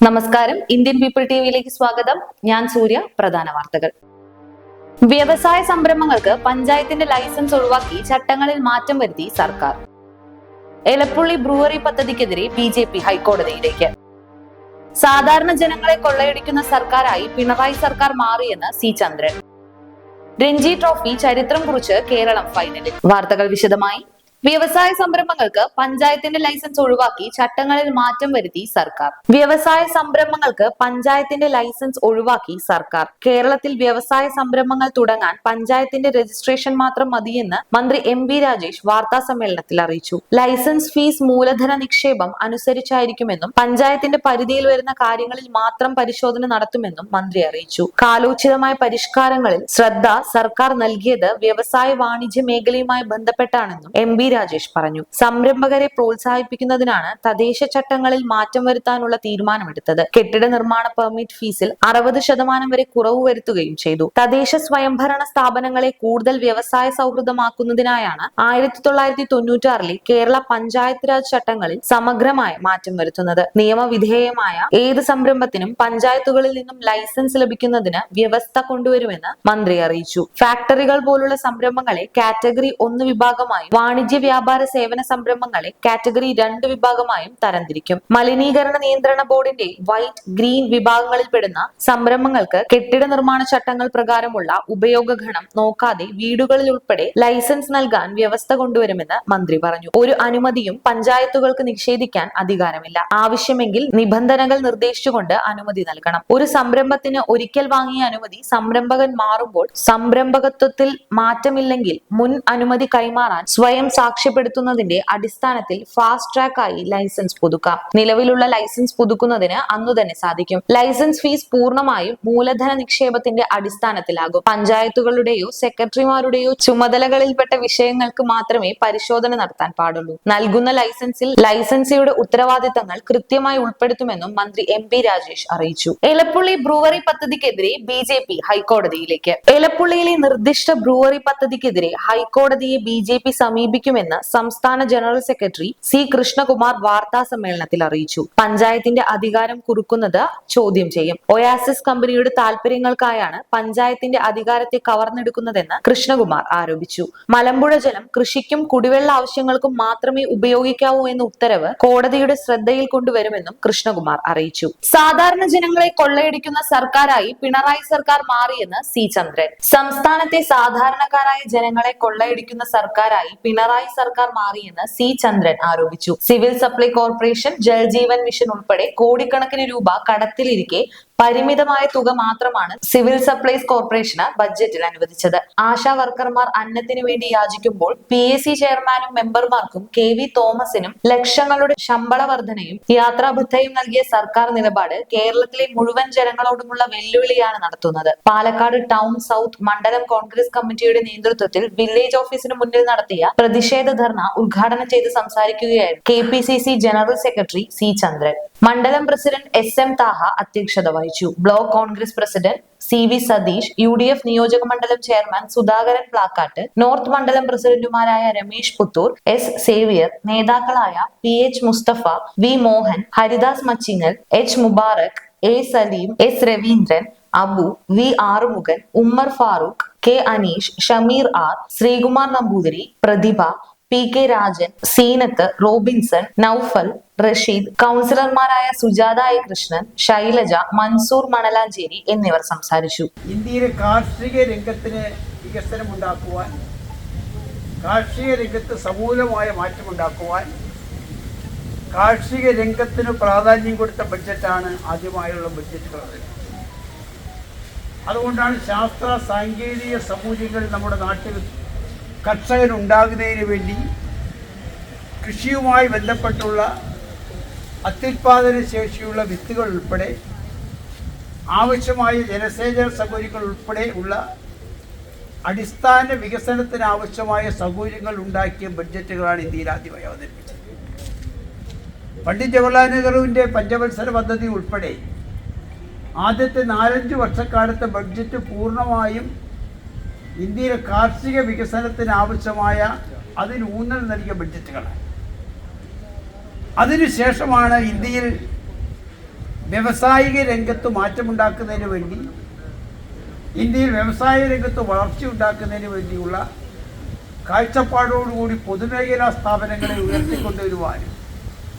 നമസ്കാരം. Indian people T വിയിലേക്ക് സ്വാഗതം. ഞാൻ സൂര്യ പ്രധാന വാർത്തകൾ. വ്യവസായ സംരംഭങ്ങൾക്ക് പഞ്ചായത്തിന്റെ ലൈസൻസ് ഒഴിവാക്കി ചട്ടങ്ങളിൽ മാറ്റം വരുത്തി സർക്കാർ. എലപ്പുള്ളി ബ്രൂവറി പദ്ധതിക്കെതിരെ ബി ജെ പി ഹൈക്കോടതിയിലേക്ക്. സാധാരണ ജനങ്ങളെ കൊള്ളയടിക്കുന്ന സർക്കാരായി പിണറായി സർക്കാർ മാറിയെന്ന് സി ചന്ദ്രൻ. രഞ്ജി ട്രോഫി ചരിത്രം കുറിച്ച് കേരളം ഫൈനലിൽ. വാർത്തകൾ വിശദമായി. വ്യവസായ സംരംഭങ്ങൾക്ക് പഞ്ചായത്തിന്റെ ലൈസൻസ് ഒഴിവാക്കി ചട്ടങ്ങളിൽ മാറ്റം വരുത്തി സർക്കാർ. വ്യവസായ സംരംഭങ്ങൾക്ക് പഞ്ചായത്തിന്റെ ലൈസൻസ് ഒഴിവാക്കി സർക്കാർ. കേരളത്തിൽ വ്യവസായ സംരംഭങ്ങൾ തുടങ്ങാൻ പഞ്ചായത്തിന്റെ രജിസ്ട്രേഷൻ മാത്രം മതിയെന്ന് മന്ത്രി എം ബി രാജേഷ് വാർത്താ സമ്മേളനത്തിൽ അറിയിച്ചു. ലൈസൻസ് ഫീസ് മൂലധന നിക്ഷേപം അനുസരിച്ചായിരിക്കുമെന്നും പഞ്ചായത്തിന്റെ പരിധിയിൽ വരുന്ന കാര്യങ്ങളിൽ മാത്രം പരിശോധന നടത്തുമെന്നും മന്ത്രി അറിയിച്ചു. കാലോചിതമായ പരിഷ്കാരങ്ങളിൽ ശ്രദ്ധ സർക്കാർ നൽകിയത് വ്യവസായ വാണിജ്യ മേഖലയുമായി ബന്ധപ്പെട്ടാണെന്നും എം ബി രാജേഷ് പറഞ്ഞു. സംരംഭകരെ പ്രോത്സാഹിപ്പിക്കുന്നതിനാണ് തദ്ദേശ ചട്ടങ്ങളിൽ മാറ്റം വരുത്താനുള്ള തീരുമാനമെടുത്തത്. കെട്ടിട നിർമ്മാണ പെർമിറ്റ് ഫീസിൽ അറുപത് ശതമാനം വരെ കുറവ് വരുത്തുകയും ചെയ്തു. തദ്ദേശ സ്വയംഭരണ സ്ഥാപനങ്ങളെ കൂടുതൽ വ്യവസായ സൗഹൃദമാക്കുന്നതിനായാണ് ആയിരത്തി തൊള്ളായിരത്തി തൊണ്ണൂറ്റാറിലെ കേരള പഞ്ചായത്ത് രാജ് ചട്ടങ്ങളിൽ സമഗ്രമായ മാറ്റം വരുത്തുന്നത്. നിയമവിധേയമായ ഏത് സംരംഭത്തിനും പഞ്ചായത്തുകളിൽ നിന്നും ലൈസൻസ് ലഭിക്കുന്നതിന് വ്യവസ്ഥ കൊണ്ടുവരുമെന്ന് മന്ത്രി അറിയിച്ചു. ഫാക്ടറികൾ പോലുള്ള സംരംഭങ്ങളെ കാറ്റഗറി ഒന്ന് വിഭാഗമായി വാണിജ്യ വ്യാപാര സേവന സംരംഭങ്ങളെ കാറ്റഗറി രണ്ട് വിഭാഗമായും തരംതിരിക്കും. മലിനീകരണ നിയന്ത്രണ ബോർഡിന്റെ വൈറ്റ് ഗ്രീൻ വിഭാഗങ്ങളിൽപ്പെടുന്ന സംരംഭങ്ങൾക്ക് കെട്ടിട നിർമ്മാണ ചട്ടങ്ങൾ പ്രകാരമുള്ള ഉപയോഗഗണം നോക്കാതെ വീടുകളിൽ ഉൾപ്പെടെ ലൈസൻസ് നൽകാൻ വ്യവസ്ഥ കൊണ്ടുവരുമെന്ന് മന്ത്രി പറഞ്ഞു. ഒരു അനുമതിയും പഞ്ചായത്തുകൾക്ക് നിഷേധിക്കാൻ അധികാരമില്ല. ആവശ്യമെങ്കിൽ നിബന്ധനകൾ നിർദ്ദേശിച്ചുകൊണ്ട് അനുമതി നൽകണം. ഒരു സംരംഭത്തിന് ഒരിക്കൽ വാങ്ങിയ അനുമതി സംരംഭകൻ മാറുമ്പോൾ സംരംഭകത്വത്തിൽ മാറ്റമില്ലെങ്കിൽ മുൻ അനുമതി കൈമാറാൻ സ്വയം സാക്ഷ്യപ്പെടുത്തുന്നതിന്റെ അടിസ്ഥാനത്തിൽ ഫാസ്റ്റ് ട്രാക്കായി ലൈസൻസ് പുതുക്കാം. നിലവിലുള്ള ലൈസൻസ് പുതുക്കുന്നതിന് അന്നു തന്നെ സാധിക്കും. ലൈസൻസ് ഫീസ് പൂർണമായും മൂലധന നിക്ഷേപത്തിന്റെ അടിസ്ഥാനത്തിലാകും. പഞ്ചായത്തുകളുടെയോ സെക്രട്ടറിമാരുടെയോ ചുമതലകളിൽപ്പെട്ട വിഷയങ്ങൾക്ക് മാത്രമേ പരിശോധന നടത്താൻ പാടുള്ളൂ. നൽകുന്ന ലൈസൻസിൽ ലൈസൻസിയുടെ ഉത്തരവാദിത്തങ്ങൾ കൃത്യമായി ഉൾപ്പെടുത്തുമെന്നും മന്ത്രി എം പി രാജേഷ് അറിയിച്ചു. എലപ്പുള്ളി ബ്രൂവറി പദ്ധതിക്കെതിരെ ബി ജെ പി ഹൈക്കോടതിയിലേക്ക്. എലപ്പുള്ളിയിലെ നിർദ്ദിഷ്ട ബ്രൂവറി പദ്ധതിക്കെതിരെ ഹൈക്കോടതിയെ ബി ജെ പി സമീപിക്കുമെന്ന് സംസ്ഥാന ജനറൽ സെക്രട്ടറി സി കൃഷ്ണകുമാർ വാർത്താ സമ്മേളനത്തിൽ അറിയിച്ചു. പഞ്ചായത്തിന്റെ അധികാരം കുറുക്കുന്നത് ചോദ്യം ചെയ്യും. ഒയാസിസ് കമ്പനിയുടെ താൽപര്യങ്ങൾക്കായാണ് പഞ്ചായത്തിന്റെ അധികാരത്തെ കവർന്നെടുക്കുന്നതെന്ന് കൃഷ്ണകുമാർ ആരോപിച്ചു. മലമ്പുഴ ജലം കൃഷിക്കും കുടിവെള്ള ആവശ്യങ്ങൾക്കും മാത്രമേ ഉപയോഗിക്കാവൂ എന്ന ഉത്തരവ് കോടതിയുടെ ശ്രദ്ധയിൽ കൊണ്ടുവരുമെന്നും കൃഷ്ണകുമാർ അറിയിച്ചു. സാധാരണ ജനങ്ങളെ കൊള്ളയടിക്കുന്ന സർക്കാരായി പിണറായി സർക്കാർ മാറിയെന്ന് സി ചന്ദ്രൻ. സംസ്ഥാനത്തെ സാധാരണക്കാരായ ജനങ്ങളെ കൊള്ളയടിക്കുന്ന സർക്കാരായി പിണറായി സർക്കാർ മാറിയെന്ന് സി ചന്ദ്രൻ ആരോപിച്ചു. Civil supply corporation Jal Jeevan mission ഉൾപ്പെടെ കോടിക്കണക്കിന് രൂപ കടത്തിലിരിക്കെ പരിമിതമായ തുക മാത്രമാണ് സിവിൽ സപ്ലൈസ് കോർപ്പറേഷന് ബഡ്ജറ്റിൽ അനുവദിച്ചത്. ആശാ വർക്കർമാർ അന്നത്തിനു വേണ്ടി യാചിക്കുമ്പോൾ പി എസ് സി ചെയർമാനും മെമ്പർമാർക്കും കെ വി തോമസിനും ലക്ഷങ്ങളുടെ ശമ്പള വർധനയും യാത്രാബുദ്ധയും നൽകിയ സർക്കാർ നിലപാട് കേരളത്തിലെ മുഴുവൻ ജനങ്ങളോടുമുള്ള വെല്ലുവിളിയാണ് നടത്തുന്നത്. പാലക്കാട് ടൗൺ സൗത്ത് മണ്ഡലം കോൺഗ്രസ് കമ്മിറ്റിയുടെ നേതൃത്വത്തിൽ വില്ലേജ് ഓഫീസിന് മുന്നിൽ നടത്തിയ പ്രതിഷേധ ധർണ ഉദ്ഘാടനം ചെയ്ത് സംസാരിക്കുകയായിരുന്നു K general secretary C Chandran. മണ്ഡലം പ്രസിഡന്റ് എസ് എം താഹ അധ്യക്ഷത വഹിച്ചു. Block Congress president C V Satheesh U D F നിയോജക മണ്ഡലം ചെയർമാൻ സുധാകരൻ പ്ലാക്കാട്ട് നോർത്ത് മണ്ഡലം പ്രസിഡന്റുമാരായ രമേശ് പുത്തൂർ എസ് സേവിയർ നേതാക്കളായ P H Musthafa V Mohan Haridas Machingal H Mubarak A Saleem S Raveendran Abu V Arumughan Ummer Farooq K Aneesh Shameer R Sreekumar Namboothiri Prathibha P K Rajan Seenath Robinson Noufal Rasheed കൗൺസിലർമാരായ Sujatha A Krishnan Shailaja Mansoor Manalancheri എന്നിവർ സംസാരിച്ചു. ഇന്ത്യയിലെ കാർഷിക രംഗത്തിന് വികസനമുണ്ടാക്കുവാൻ കാർഷിക രംഗത്ത് സമൂലമായ മാറ്റമുണ്ടാക്കുവാൻ കാർഷിക രംഗത്തിന് പ്രാധാന്യം കൊടുത്ത ബഡ്ജറ്റാണ് ആദ്യമായുള്ള ബഡ്ജറ്റ് അതുകൊണ്ടാണ് ശാസ്ത്ര സാങ്കേതിക സമൂഹങ്ങൾ നമ്മുടെ നാട്ടിൽ കർഷകനുണ്ടാകുന്നതിന് വേണ്ടി കൃഷിയുമായി ബന്ധപ്പെട്ടുള്ള അത്യുൽപാദന ശേഷിയുള്ള വിത്തുകൾ ഉൾപ്പെടെ ആവശ്യമായ ജലസേചന സൗകര്യങ്ങൾ ഉൾപ്പെടെ ഉള്ള അടിസ്ഥാന വികസനത്തിന് ആവശ്യമായ സൗകര്യങ്ങൾ ഉണ്ടാക്കിയ ബഡ്ജറ്റുകളാണ് ഇന്ത്യയിൽ ആദ്യമായി അവതരിപ്പിച്ചത്. പണ്ഡിറ്റ് ജവഹർലാൽ നെഹ്റുവിന്റെ പഞ്ചവത്സര പദ്ധതി ഉൾപ്പെടെ ആദ്യത്തെ നാലഞ്ച് വർഷക്കാലത്തെ ബഡ്ജറ്റ് പൂർണമായും ഇന്ത്യയിലെ കാർഷിക വികസനത്തിന് ആവശ്യമായ അതിന് ഊന്നൽ നൽകിയ ബഡ്ജറ്റുകളാണ് അതിനുശേഷമാണ് ഇന്ത്യയിൽ വ്യവസായിക രംഗത്ത് മാറ്റമുണ്ടാക്കുന്നതിന് വേണ്ടി ഇന്ത്യയിൽ വ്യവസായ രംഗത്ത് വളർച്ച ഉണ്ടാക്കുന്നതിന് വേണ്ടിയുള്ള കാഴ്ചപ്പാടോടുകൂടി പൊതുമേഖലാ സ്ഥാപനങ്ങളെ ഉയർത്തിക്കൊണ്ടുവരുവാനും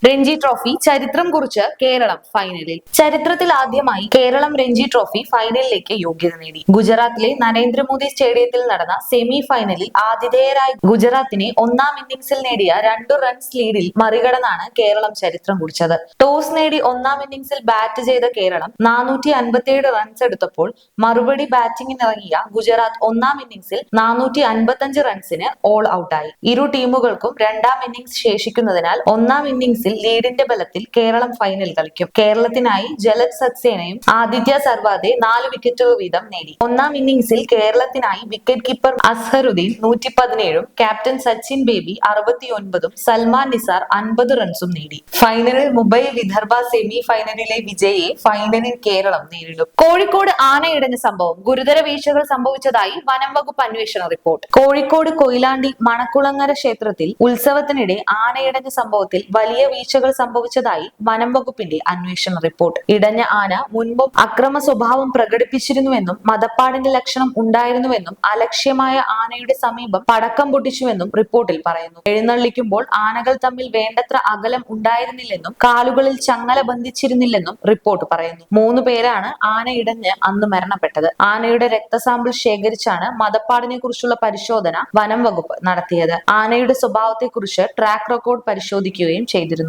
രഞ്ജി ട്രോഫി ചരിത്രം കുറിച്ച് കേരളം ഫൈനലിൽ ചരിത്രത്തിൽ ആദ്യമായി കേരളം രഞ്ജി ട്രോഫി ഫൈനലിലേക്ക് യോഗ്യത നേടി. ഗുജറാത്തിലെ നരേന്ദ്രമോദി സ്റ്റേഡിയത്തിൽ നടന്ന സെമി ഫൈനലിൽ ആതിഥേയരായ ഗുജറാത്തിനെ ഒന്നാം ഇന്നിംഗ്സിൽ നേടിയ രണ്ടു റൺസ് ലീഡിൽ മറികടന്നാണ് കേരളം ചരിത്രം കുറിച്ചത്. ടോസ് നേടി ഒന്നാം ഇന്നിംഗ്സിൽ ബാറ്റ് ചെയ്ത കേരളം നാനൂറ്റി അൻപത്തിയേഴ് റൺസ് എടുത്തപ്പോൾ മറുപടി ബാറ്റിംഗിനിറങ്ങിയ ഗുജറാത്ത് ഒന്നാം ഇന്നിംഗ്സിൽ നാനൂറ്റി അൻപത്തഞ്ച് റൺസിന് ഓൾ ഔട്ടായി ഇരു ടീമുകൾക്കും രണ്ടാം ഇന്നിംഗ്സ് ശേഷിക്കുന്നതിനാൽ ഒന്നാം ഇന്നിംഗ്സിൽ ലീഡിന്റെ ബലത്തിൽ കേരളം ഫൈനൽ കളിക്കും. കേരളത്തിനായി ജലജ് സക്സേനയും ആദിത്യ സർവാദെ നാല് വിക്കറ്റുകൾ വീതം നേടി. ഒന്നാം ഇന്നിംഗ്സിൽ കേരളത്തിനായി വിക്കറ്റ് കീപ്പർ അസ്ഹറുദ്ദീൻ നൂറ്റി പതിനേഴും ക്യാപ്റ്റൻ സച്ചിൻ ബേബി അറുപത്തിയൊൻപതും സൽമാൻ നിസാർ അൻപത് റൺസും നേടി. ഫൈനലിൽ മുംബൈ വിദർഭ സെമി ഫൈനലിലെ വിജയെ ഫൈനലിൽ കേരളം നേരിടും. കോഴിക്കോട് ആനയിടഞ്ഞ സംഭവം ഗുരുതര വീഴ്ചകൾ സംഭവിച്ചതായി വനം വകുപ്പ് അന്വേഷണ റിപ്പോർട്ട് കോഴിക്കോട് കൊയിലാണ്ടി മണക്കുളങ്ങര ക്ഷേത്രത്തിൽ ഉത്സവത്തിനിടെ ആനയിടഞ്ഞ സംഭവത്തിൽ വലിയ വീഴ്ചകൾ സംഭവിച്ചതായി വനം വകുപ്പിന്റെ അന്വേഷണ റിപ്പോർട്ട്. ഇടഞ്ഞ ആന മുൻപും അക്രമ സ്വഭാവം പ്രകടിപ്പിച്ചിരുന്നുവെന്നും മതപ്പാടിന്റെ ലക്ഷണം ഉണ്ടായിരുന്നുവെന്നും അലക്ഷ്യമായ ആനയുടെ സമീപം പടക്കം പൊട്ടിച്ചുവെന്നും റിപ്പോർട്ടിൽ പറയുന്നു. എഴുന്നള്ളിക്കുമ്പോൾ ആനകൾ തമ്മിൽ വേണ്ടത്ര അകലം ഉണ്ടായിരുന്നില്ലെന്നും കാലുകളിൽ ചങ്ങല ബന്ധിച്ചിരുന്നില്ലെന്നും റിപ്പോർട്ട് പറയുന്നു. മൂന്ന് പേരാണ് ആന ഇടഞ്ഞ് അന്ന് മരണപ്പെട്ടത്. ആനയുടെ രക്തസാമ്പിൾ ശേഖരിച്ചാണ് മതപ്പാടിനെ കുറിച്ചുള്ള പരിശോധന വനം വകുപ്പ് നടത്തിയത്. ആനയുടെ സ്വഭാവത്തെക്കുറിച്ച് ട്രാക്ക് റെക്കോർഡ് പരിശോധിക്കുകയും ചെയ്തിരുന്നു.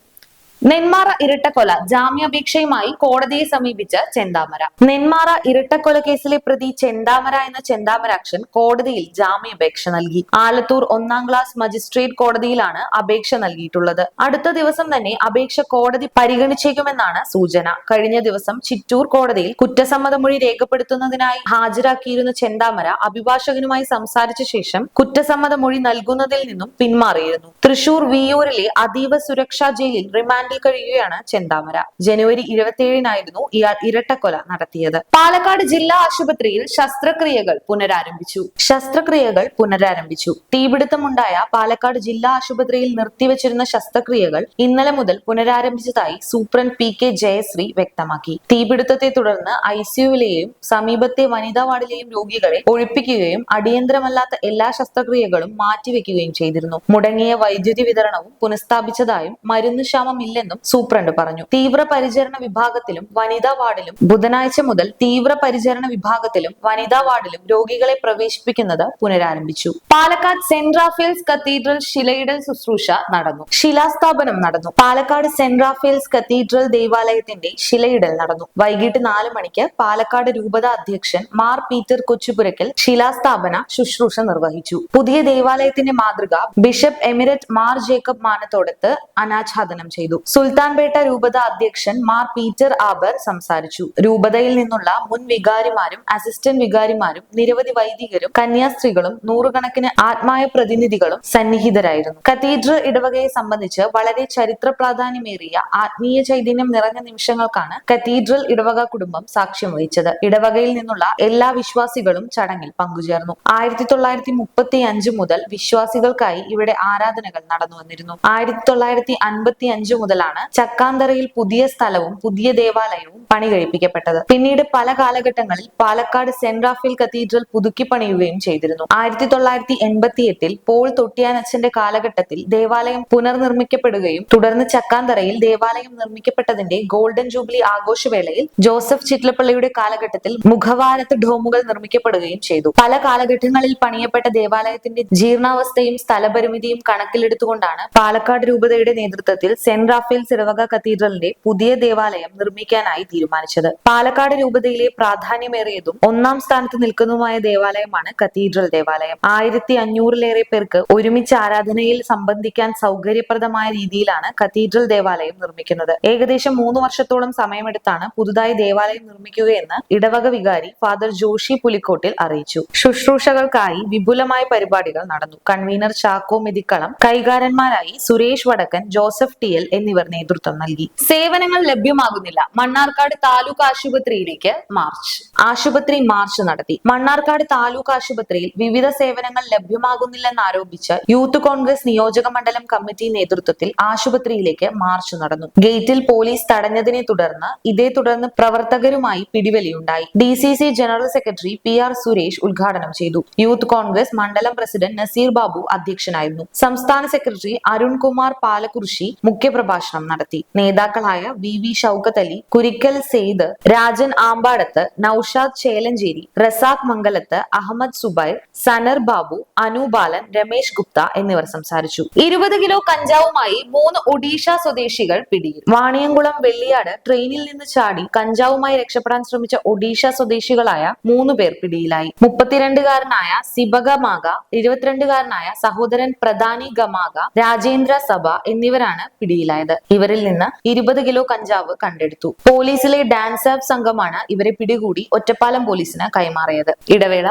നെന്മാറ ഇരട്ടക്കൊല ജാമ്യാപേക്ഷയുമായി കോടതിയെ സമീപിച്ച ചെന്താമര. നെന്മാറ ഇരട്ടക്കൊല കേസിലെ പ്രതി ചെന്താമര എന്ന ചെന്താമരാക്ഷൻ കോടതിയിൽ ജാമ്യാപേക്ഷ നൽകി. ആലത്തൂർ ഒന്നാം ക്ലാസ് മജിസ്ട്രേറ്റ് കോടതിയിലാണ് അപേക്ഷ നൽകിയിട്ടുള്ളത്. അടുത്ത ദിവസം തന്നെ അപേക്ഷ കോടതി പരിഗണിച്ചേക്കുമെന്നാണ് സൂചന. കഴിഞ്ഞ ദിവസം ചിറ്റൂർ കോടതിയിൽ കുറ്റസമ്മതമൊഴി രേഖപ്പെടുത്തുന്നതിനായി ഹാജരാക്കിയിരുന്ന ചെന്താമര അഭിഭാഷകനുമായി സംസാരിച്ച ശേഷം കുറ്റസമ്മതമൊഴി നൽകുന്നതിൽ നിന്നും പിന്മാറിയിരുന്നു. തൃശൂർ വിയൂരിലെ അതീവ സുരക്ഷാ ജയിലിൽ റിമാൻഡിൽ കഴിയുകയാണ് ചെന്താമര. ജനുവരി ഇരുപത്തിയേഴിനായിരുന്നു ഇയാൾ ഇരട്ടക്കൊല നടത്തിയത്. പാലക്കാട് ജില്ലാ ആശുപത്രിയിൽ ശസ്ത്രക്രിയകൾ പുനരാരംഭിച്ചു. ശസ്ത്രക്രിയകൾ പുനരാരംഭിച്ചു. തീപിടുത്തമുണ്ടായ പാലക്കാട് ജില്ലാ ആശുപത്രിയിൽ നിർത്തിവച്ചിരുന്ന ശസ്ത്രക്രിയകൾ ഇന്നലെ മുതൽ പുനരാരംഭിച്ചതായി സൂപ്രണ്ട് പി കെ ജയശ്രീ വ്യക്തമാക്കി. തീപിടുത്തത്തെ തുടർന്ന് ഐസിയുവിലെയും സമീപത്തെ വനിതാ വാർഡിലെയും രോഗികളെ ഒഴിപ്പിക്കുകയും അടിയന്തരമല്ലാത്ത എല്ലാ ശസ്ത്രക്രിയകളും മാറ്റിവെക്കുകയും ചെയ്തിരുന്നു. മുടങ്ങിയ വൈദ്യുതി വിതരണവും പുനഃസ്ഥാപിച്ചതായും മരുന്ന് ക്ഷാമം ഇല്ലെന്നും സൂപ്രണ്ട് പറഞ്ഞു. തീവ്രപരിചരണ വിഭാഗത്തിലും വനിതാ വാർഡിലും ബുധനാഴ്ച മുതൽ തീവ്രപരിചരണ വിഭാഗത്തിലും വനിതാ വാർഡിലും രോഗികളെ പ്രവേശിപ്പിക്കുന്നത് പുനരാരംഭിച്ചു. പാലക്കാട് സെന്റ് റാഫേൽസ് കത്തീഡ്രൽ ശിലയിടൽ ശുശ്രൂഷ നടന്നു. ശിലാസ്ഥാപനം നടന്നു. പാലക്കാട് സെന്റ് റാഫേൽസ് കത്തീഡ്രൽ ദേവാലയത്തിന്റെ ശിലയിടൽ നടന്നു. വൈകിട്ട് നാല് മണിക്ക് പാലക്കാട് രൂപത അധ്യക്ഷൻ മാർ പീറ്റർ കൊച്ചുപുരക്കൽ ശിലാസ്ഥാപന ശുശ്രൂഷ നിർവഹിച്ചു. പുതിയ ദേവാലയത്തിന്റെ മാതൃക bishop emeritus Mar Jacob Manathodath അനാച്ഛാദനം ചെയ്തു. സുൽത്താൻപേട്ട രൂപത അധ്യക്ഷൻ മാർ പീറ്റർ ആബർ സംസാരിച്ചു. രൂപതയിൽ നിന്നുള്ള മുൻ വികാരിമാരും അസിസ്റ്റന്റ് വികാരിമാരും നിരവധി വൈദികരും കന്യാസ്ത്രീകളും നൂറുകണക്കിന് ആത്മായ പ്രതിനിധികളും സന്നിഹിതരായിരുന്നു. കത്തീഡ്രൽ ഇടവകയെ സംബന്ധിച്ച് വളരെ ചരിത്ര പ്രാധാന്യമേറിയ ആത്മീയ ചൈതന്യം നിറഞ്ഞ നിമിഷങ്ങൾക്കാണ് കത്തീഡ്രൽ ഇടവക കുടുംബം സാക്ഷ്യം വഹിച്ചത്. ഇടവകയിൽ നിന്നുള്ള എല്ലാ വിശ്വാസികളും ചടങ്ങിൽ പങ്കുചേർന്നു. ആയിരത്തി തൊള്ളായിരത്തി മുപ്പത്തി അഞ്ച് മുതൽ വിശ്വാസികൾക്കായി ഇവിടെ ആരാധനകൾ നടന്നു വന്നിരുന്നു ആയിരത്തി തൊള്ളായിരത്തി അൻപത്തി അഞ്ച് മുതലാണ് ചക്കാന്തറയിൽ പുതിയ സ്ഥലവും പുതിയ ദേവാലയവും പണി കഴിപ്പിക്കപ്പെട്ടത്. പിന്നീട് പല കാലഘട്ടങ്ങളിൽ പാലക്കാട് സെന്റ് റാഫേൽ കത്തീഡ്രൽ പുതുക്കി പണിയുകയും ചെയ്തിരുന്നു. ആയിരത്തി തൊള്ളായിരത്തി എൺപത്തി എട്ടിൽ പോൾ തൊട്ടിയാനച്ചന്റെ കാലഘട്ടത്തിൽ ദേവാലയം പുനർനിർമ്മിക്കപ്പെടുകയും തുടർന്ന് ചക്കാന്തറയിൽ ദേവാലയം നിർമ്മിക്കപ്പെട്ടതിന്റെ ഗോൾഡൻ ജൂബിലി ആഘോഷവേളയിൽ ജോസഫ് ചിറ്റ്ലപ്പള്ളിയുടെ കാലഘട്ടത്തിൽ മുഖവാരത്ത് ഡോമുകൾ നിർമ്മിക്കപ്പെടുകയും ചെയ്തു. പല കാലഘട്ടങ്ങളിൽ പണിയപ്പെട്ട ദേവാലയത്തിന്റെ ജീർണാവസ്ഥയും സ്ഥലപരിമിതിയും കണക്കിലെടുത്തുകൊണ്ടാണ് പാലക്കാട് രൂപതയുടെ നേതൃത്വത്തിൽ സെന്റ് റാഫേൽ സിറവക കത്തീഡ്രലിന്റെ പുതിയ ദേവാലയം നിർമ്മിക്കാനായി തീരുമാനിച്ചത്. പാലക്കാട് രൂപതയിലെ പ്രാധാന്യമേറിയതും ഒന്നാം സ്ഥാനത്ത് നിൽക്കുന്നതുമായ ദേവാലയമാണ് കത്തീഡ്രൽ ദേവാലയം. ആയിരത്തി അഞ്ഞൂറിലേറെ പേർക്ക് ഒരുമിച്ച് ആരാധനയിൽ സംബന്ധിക്കാൻ സൗകര്യപ്രദമായ രീതിയിലാണ് കത്തീഡ്രൽ ദേവാലയം നിർമ്മിക്കുന്നത്. ഏകദേശം മൂന്ന് വർഷത്തോളം സമയമെടുത്താണ് പുതുതായി ദേവാലയം നിർമ്മിക്കുകയെന്ന് ഇടവക വികാരി ഫാദർ ജോഷി പുലിക്കോട്ടിൽ അറിയിച്ചു. ശുശ്രൂഷകൾക്കായി വിപുലമായ പരിപാടികൾ നടന്നു. കൺവീനർ ചാക്കോ മെതിക്കളം കൈകാരന്മാരായി Suresh Vadakkan Joseph T L എന്നിവർ നേതൃത്വം നൽകി. സേവനങ്ങൾ ലഭ്യമാകുന്നില്ല. മണ്ണാർക്കാട് താലൂക്ക് ആശുപത്രിയിലേക്ക് മാർച്ച്. ആശുപത്രി മാർച്ച് നടത്തി. മണ്ണാർക്കാട് താലൂക്ക് ആശുപത്രിയിൽ വിവിധ സേവനങ്ങൾ ലഭ്യമാകുന്നില്ലെന്ന് ആരോപിച്ച് യൂത്ത് കോൺഗ്രസ് നിയോജക മണ്ഡലം കമ്മിറ്റി നേതൃത്വത്തിൽ ആശുപത്രിയിലേക്ക് മാർച്ച് നടന്നു. ഗേറ്റിൽ പോലീസ് തടഞ്ഞതിനെ തുടർന്ന് ഇതേ തുടർന്ന് പ്രവർത്തകരുമായി പിടിവലിയുണ്ടായി. D C C general secretary P R Suresh ഉദ്ഘാടനം ചെയ്തു. യൂത്ത് കോൺഗ്രസ് മണ്ഡലം പ്രസിഡന്റ് നസീർ ബാബു അധ്യക്ഷനായിരുന്നു. സംസ്ഥാന സെക്രട്ടറി അരുൺകുമാർ പാലക്കുറിശി മുഖ്യപ്രഭാഷണം നടത്തി. നേതാക്കളായ വി വി ഷൌക്കത്ത് അലി കുരിക്കൽ സെയ്ദ് രാജൻ ആമ്പാടത്ത് നൌഷാദ് ചേലഞ്ചേരി റസാഖ് മംഗലത്ത് അഹമ്മദ് സുബൈർ സനർ ബാബു അനുബാലൻ രമേശ് ഗുപ്ത എന്നിവർ സംസാരിച്ചു. ഇരുപത് കിലോ കഞ്ചാവുമായി മൂന്ന് ഒഡീഷ സ്വദേശികൾ പിടിയിൽ. വാണിയംകുളം വെള്ളിയാട് ട്രെയിനിൽ നിന്ന് ചാടി കഞ്ചാവുമായി രക്ഷപ്പെടാൻ ശ്രമിച്ച ഒഡീഷ സ്വദേശികളായ മൂന്ന് പേർ പിടിയിലായി. മുപ്പത്തിരണ്ടുകാരനായ സിബക മാഗ ഇരുപത്തിരണ്ടുകാരനായ സഹോദരൻ പ്രധാനി ഗമാഗ രാജേന്ദ്ര സഭ എന്നിവരാണ് പിടിയിലായത്. ഇവരിൽ നിന്ന് ഇരുപത് കിലോ കഞ്ചാവ് കണ്ടെടുത്തു. പോലീസിലെ ഡാൻസ് ആപ്പ് സംഘമാണ് ഇവരെ പിടികൂടി ഒറ്റപ്പാലം പോലീസിന് കൈമാറിയത്. ഇടവേള.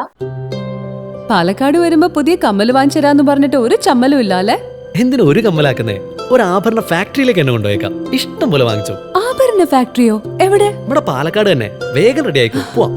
പാലക്കാട് വരുമ്പോ പുതിയ കമ്മൽ വാങ്ങിച്ചരാന്ന് പറഞ്ഞിട്ട് ഒരു ചമ്മലും ഇല്ല അല്ലെ എന്തിനാ ഒരു കമ്മലാക്കുന്നേ? ഒരു ആഭരണ ഫാക്ടറിയിലേക്ക് എന്നെ കൊണ്ടുപോയേക്കാം. ഇഷ്ടം പോലെ വാങ്ങിച്ചു. ആഭരണ ഫാക്ടറിയോ? എവിടെ? ഇവിടെ പാലക്കാട് തന്നെ. വേഗം റെഡി ആയിക്കോ. പോവാം.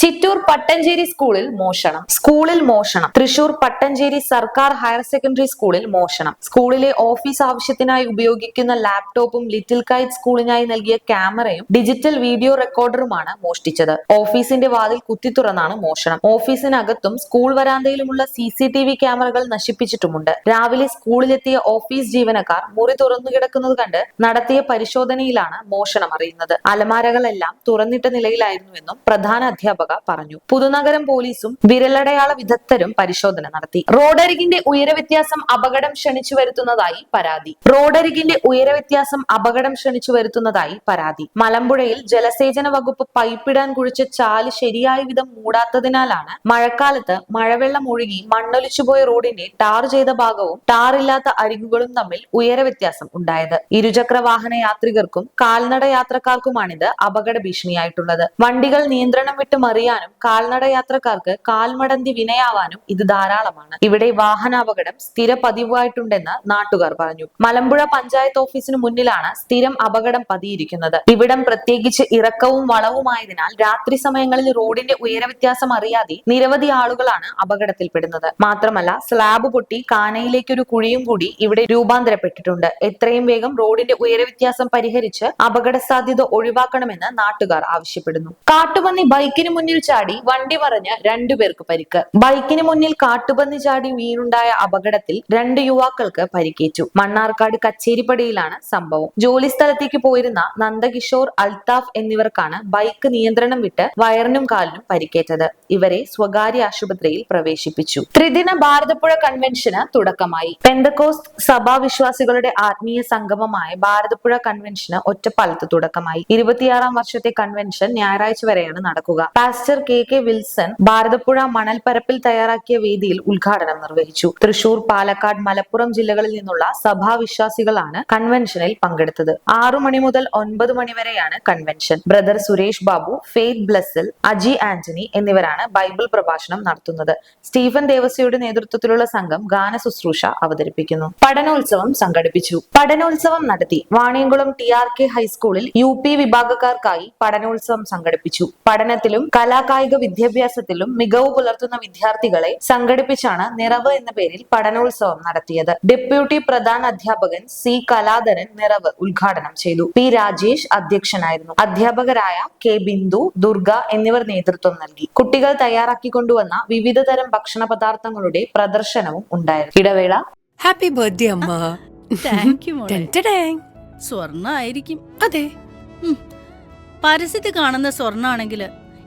ചിറ്റൂർ പട്ടഞ്ചേരി സ്കൂളിൽ മോഷണം. സ്കൂളിൽ മോഷണം. തൃശൂർ പട്ടഞ്ചേരി സർക്കാർ ഹയർ സെക്കൻഡറി സ്കൂളിൽ മോഷണം. സ്കൂളിലെ ഓഫീസ് ആവശ്യത്തിനായി ഉപയോഗിക്കുന്ന ലാപ്ടോപ്പും ലിറ്റിൽ കൈറ്റ് സ്കൂളിനായി നൽകിയ ക്യാമറയും ഡിജിറ്റൽ വീഡിയോ റെക്കോർഡറുമാണ് മോഷ്ടിച്ചത്. ഓഫീസിന്റെ വാതിൽ കുത്തി തുറന്നാണ് മോഷണം. ഓഫീസിനകത്തും സ്കൂൾ വരാന്തയിലുമുള്ള സി സി ടി വി ക്യാമറകൾ നശിപ്പിച്ചിട്ടുമുണ്ട്. രാവിലെ സ്കൂളിലെത്തിയ ഓഫീസ് ജീവനക്കാർ മുറി തുറന്നു കിടക്കുന്നത് കണ്ട് നടത്തിയ പരിശോധനയിലാണ് മോഷണം അറിയുന്നത്. അലമാരകളെല്ലാം തുറന്നിട്ട നിലയിലായിരുന്നുവെന്നും പ്രധാന അധ്യാപക പറഞ്ഞു. പുതുനഗരം പോലീസും വിരലടയാള വിദഗ്ധരും പരിശോധന നടത്തി. റോഡരികിന്റെ ഉയരവ്യത്യാസം അപകടം ക്ഷണിച്ചു വരുത്തുന്നതായി പരാതി. റോഡരികിന്റെ ഉയരവ്യത്യാസം അപകടം ക്ഷണിച്ചു വരുത്തുന്നതായി പരാതി. മലമ്പുഴയിൽ ജലസേചന വകുപ്പ് പൈപ്പിടാൻ കുഴിച്ച ചാൽ ശരിയായ വിധം മൂടാത്തതിനാലാണ് മഴക്കാലത്ത് മഴവെള്ളം ഒഴുകി മണ്ണൊലിച്ചുപോയ റോഡിന്റെ ടാർ ചെയ്ത ഭാഗവും ടാർ ഇല്ലാത്ത അരികുകളും തമ്മിൽ ഉയരവ്യത്യാസം ഉണ്ടായത്. ഇരുചക്ര വാഹന യാത്രികർക്കും കാൽനട യാത്രക്കാർക്കുമാണിത് അപകട ഭീഷണിയായിട്ടുള്ളത്. വണ്ടികൾ നിയന്ത്രണം വിട്ട് മറിയാനും കാൽനട യാത്രക്കാർക്ക് കാൽമടന്തി വിനയാവാനും ഇത് ധാരാളമാണ്. ഇവിടെ വാഹനാപകടം സ്ഥിര പതിവായിട്ടുണ്ടെന്ന് നാട്ടുകാർ പറഞ്ഞു. മലമ്പുഴ പഞ്ചായത്ത് ഓഫീസിന് മുന്നിലാണ് സ്ഥിരം അപകടം പതിയിരിക്കുന്നത്. ഇവിടം പ്രത്യേകിച്ച് ഇറക്കവും വളവുമായതിനാൽ രാത്രി സമയങ്ങളിൽ റോഡിന്റെ ഉയരവ്യത്യാസം അറിയാതെ നിരവധി ആളുകളാണ് അപകടത്തിൽപ്പെടുന്നത്. മാത്രമല്ല സ്ലാബ് പൊട്ടി കാനയിലേക്ക് ഒരു കുഴിയും കൂടി ഇവിടെ രൂപാന്തരപ്പെട്ടിട്ടുണ്ട്. എത്രയും വേഗം റോഡിന്റെ ഉയരവ്യത്യാസം പരിഹരിച്ച് അപകട സാധ്യത ഒഴിവാക്കണമെന്ന് നാട്ടുകാർ ആവശ്യപ്പെടുന്നു. കാട്ടുപന്നി ബൈക്കിന് മുന്നിൽ ചാടി വണ്ടി മറിഞ്ഞ് രണ്ടുപേർക്ക് പരിക്ക്. ബൈക്കിന് മുന്നിൽ കാട്ടുപന്നി ചാടി വീണുണ്ടായ അപകടത്തിൽ രണ്ട് യുവാക്കൾക്ക് പരിക്കേറ്റു. മണ്ണാർക്കാട് കച്ചേരിപ്പടിയിലാണ് സംഭവം. ജോലി സ്ഥലത്തേക്ക് പോയിരുന്ന നന്ദകിഷോർ അൽതാഫ് എന്നിവർക്കാണ് ബൈക്ക് നിയന്ത്രണം വിട്ട് വയറിനും കാലിനും പരിക്കേറ്റത്. ഇവരെ സ്വകാര്യ ആശുപത്രിയിൽ പ്രവേശിപ്പിച്ചു. ത്രിദിന ഭാരതപ്പുഴ കൺവെൻഷന് തുടക്കമായി. പെന്തക്കോസ്റ്റ് സഭാവിശ്വാസികളുടെ ആത്മീയ സംഗമമായ ഭാരതപ്പുഴ കൺവെൻഷന് ഒറ്റപ്പാലത്ത് തുടക്കമായി. ഇരുപത്തിയാറാം വർഷത്തെ കൺവെൻഷൻ ഞായറാഴ്ച വരെയാണ് നടക്കുക. Pastor K K Wilson Bharathapuzha മണൽപ്പരപ്പിൽ തയ്യാറാക്കിയ വേദിയിൽ ഉദ്ഘാടനം നിർവഹിച്ചു. തൃശൂർ പാലക്കാട് മലപ്പുറം ജില്ലകളിൽ നിന്നുള്ള സഭാവിശ്വാസികളാണ് കൺവെൻഷനിൽ പങ്കെടുത്തത്. ആറു മണി മുതൽ ഒൻപത് മണി വരെയാണ് convention. Brother Suresh Babu faith ബ്ലസ്സിൽ Aji Antony എന്നിവരാണ് ബൈബിൾ പ്രഭാഷണം നടത്തുന്നത്. സ്റ്റീഫൻ ദേവസ്യയുടെ നേതൃത്വത്തിലുള്ള സംഘം ഗാന ശുശ്രൂഷ അവതരിപ്പിക്കുന്നു. പഠനോത്സവം സംഘടിപ്പിച്ചു. പഠനോത്സവം നടത്തി വാണിയംകുളം ടി ആർ കെ ഹൈസ്കൂളിൽ യു പി വിഭാഗക്കാർക്കായി പഠനോത്സവം സംഘടിപ്പിച്ചു. പഠനത്തിലും കലാകായിക വിദ്യാഭ്യാസത്തിലും മികവ് പുലർത്തുന്ന വിദ്യാർത്ഥികളെ സംഘടിപ്പിച്ചാണ് നിറവ് എന്ന പേരിൽ പഠനോത്സവം നടത്തിയത്. ഡെപ്യൂട്ടി പ്രധാന അധ്യാപകൻ സി കലാധരൻ നിറവ് ഉദ്ഘാടനം ചെയ്തു. പി രാജേഷ് അധ്യക്ഷനായിരുന്നു. അധ്യാപകരായ കെ ബിന്ദു ദുർഗ എന്നിവർ നേതൃത്വം നൽകി. കുട്ടികൾ തയ്യാറാക്കിക്കൊണ്ടുവന്ന വിവിധ തരം ഭക്ഷണ പദാർത്ഥങ്ങളുടെ പ്രദർശനവും ഉണ്ടായിരുന്നു. ഇടവേള. ഹാപ്പി ബർത്ത്ഡേ അമ്മ. താങ്ക് യു മോളെ. സ്വർണ ആയിരിക്കും അതെ. പരസ്യത്തിൽ കാണുന്ന സ്വർണാണെങ്കിൽ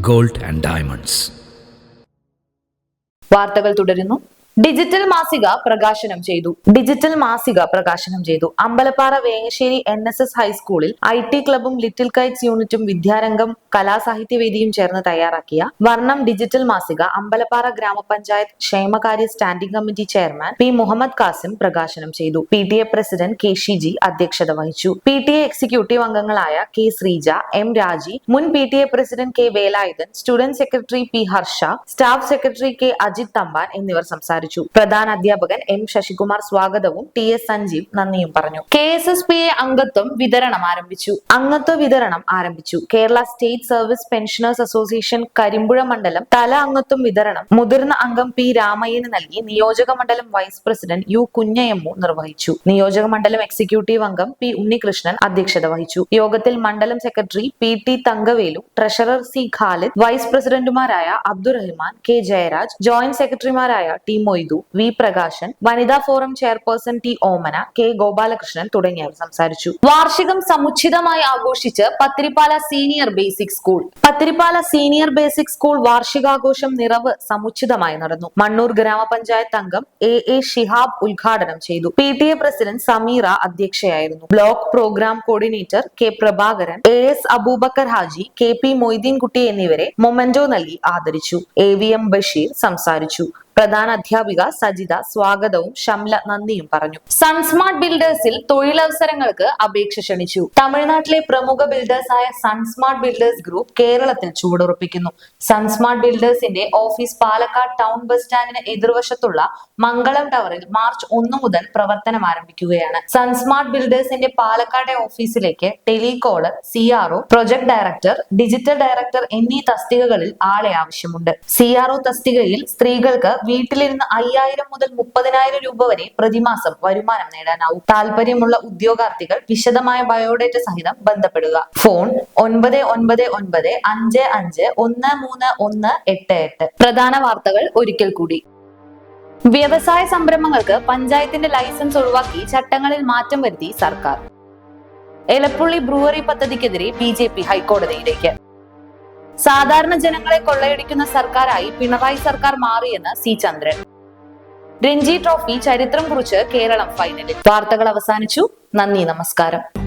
Gold and diamonds. വാർത്തകൾ തുടരുന്നു. ഡിജിറ്റൽ മാസിക പ്രകാശനം ചെയ്തു. ഡിജിറ്റൽ മാസിക പ്രകാശനം ചെയ്തു. Ambalappara Vengassery N S S ഹൈസ്കൂളിൽ ഐ ടി ക്ലബും ലിറ്റിൽ കൈറ്റ്സ് യൂണിറ്റും വിദ്യാരംഗം കലാസാഹിത്യവേദിയും ചേർന്ന് തയ്യാറാക്കിയ വർണം ഡിജിറ്റൽ മാസിക അമ്പലപ്പാറ ഗ്രാമപഞ്ചായത്ത് ക്ഷേമകാര്യ standing committee chairman P Muhammad Kasim പ്രകാശനം ചെയ്തു. P T A president K Shiji അധ്യക്ഷത വഹിച്ചു. പി ടി എ എക്സിക്യൂട്ടീവ് അംഗങ്ങളായ കെ ശ്രീജ എം രാജി മുൻ P T A president K Velayudhan student secretary P Harsha staff secretary K Ajith Thampan എന്നിവർ സംസാരിച്ചു. പ്രധാന അധ്യാപകൻ എം ശശികുമാർ സ്വാഗതവും ടി എസ് സഞ്ജീവ് നന്ദിയും പറഞ്ഞു. K S S P A അംഗത്വം വിതരണം ആരംഭിച്ചു. അംഗത്വ വിതരണം ആരംഭിച്ചു. Kerala state service pensioners association Karimpuzha മണ്ഡലം തല അംഗത്വം വിതരണം മുതിർന്ന അംഗം പി രാമയ്യന് നൽകി നിയോജക മണ്ഡലം വൈസ് പ്രസിഡന്റ് യു കുഞ്ഞയമ്മു നിർവഹിച്ചു. നിയോജക മണ്ഡലം എക്സിക്യൂട്ടീവ് അംഗം പി ഉണ്ണികൃഷ്ണൻ അധ്യക്ഷത വഹിച്ചു. യോഗത്തിൽ മണ്ഡലം secretary P T Thankavelu treasurer C Khalid vice പ്രസിഡന്റുമാരായ അബ്ദുറഹിമാൻ കെ ജയരാജ് ജോയിന്റ് സെക്രട്ടറിമാരായ ടി മൊയ്തു വി പ്രകാശൻ വനിതാ forum chairperson T Omana K Gopalakrishnan തുടങ്ങിയവർ സംസാരിച്ചു. വാർഷികം സമുചിതമായി ആഘോഷിച്ച് Pathirippala senior basic school. Pathirippala senior basic school വാർഷികാഘോഷം നിറവ് സമുചിതമായി നടന്നു. മണ്ണൂർ ഗ്രാമപഞ്ചായത്ത് അംഗം എ എ ഷിഹാബ് ഉദ്ഘാടനം ചെയ്തു. P T A president Sameera അധ്യക്ഷയായിരുന്നു. Block programme coordinator K Prabhakaran A S Abubakar Haji K P Moideenkutty എന്നിവരെ മൊമെന്റോ നൽകി ആദരിച്ചു. എ വി എം ബഷീർ സംസാരിച്ചു. പ്രധാന അധ്യാപിക സജിത സ്വാഗതവും ഷംല നന്ദിയും പറഞ്ഞു. സൺസ്മാർട്ട് ബിൽഡേഴ്സിൽ തൊഴിലവസരങ്ങൾക്ക് അപേക്ഷ ക്ഷണിച്ചു. തമിഴ്നാട്ടിലെ പ്രമുഖ ബിൽഡേഴ്സായ സൺസ്മാർട്ട് ബിൽഡേഴ്സ് ഗ്രൂപ്പ് കേരളത്തിൽ ചുവടുറപ്പിക്കുന്നു. സൺസ്മാർട്ട് ബിൽഡേഴ്സിന്റെ ഓഫീസ് പാലക്കാട് ടൗൺ ബസ് സ്റ്റാൻഡിന് എതിർവശത്തുള്ള മംഗളം ടവറിൽ മാർച്ച് ഒന്ന് മുതൽ പ്രവർത്തനം ആരംഭിക്കുകയാണ്. സൺസ്മാർട്ട് ബിൽഡേഴ്സിന്റെ പാലക്കാട് ഓഫീസിലേക്ക് telecaller C R O project director digital director എന്നീ തസ്തികകളിൽ ആളെ ആവശ്യമുണ്ട്. സി ആർ തസ്തികയിൽ സ്ത്രീകൾക്ക് വീട്ടിലിരുന്ന് അയ്യായിരം മുതൽ മുപ്പതിനായിരം രൂപ വരെ പ്രതിമാസം വരുമാനം നേടാനാവും. താല്പര്യമുള്ള ഉദ്യോഗാർത്ഥികൾ വിശദമായ ബയോഡേറ്റ സഹിതം ബന്ധപ്പെടുക. ഫോൺ ഒൻപത് ഒൻപത് ഒൻപത് അഞ്ച് അഞ്ച് ഒന്ന് മൂന്ന് ഒന്ന് എട്ട് എട്ട്. പ്രധാന വാർത്തകൾ ഒരിക്കൽ കൂടി. വ്യവസായ സംരംഭങ്ങൾക്ക് പഞ്ചായത്തിന്റെ ലൈസൻസ് ഒഴിവാക്കി ചട്ടങ്ങളിൽ മാറ്റം വരുത്തി സർക്കാർ. എലപ്പുള്ളി ബ്രൂവറി പദ്ധതിക്കെതിരെ ബി ജെ പി ഹൈക്കോടതിയിലേക്ക്. സാധാരണ ജനങ്ങളെ കൊള്ളയടിക്കുന്ന സർക്കാരായി പിണറായി സർക്കാർ മാറിയെന്ന് സി ചന്ദ്രൻ. രഞ്ജി ട്രോഫി ചരിത്രം കുറിച്ച് കേരളം ഫൈനലിൽ. വാർത്തകൾ അവസാനിച്ചു. നന്ദി നമസ്കാരം.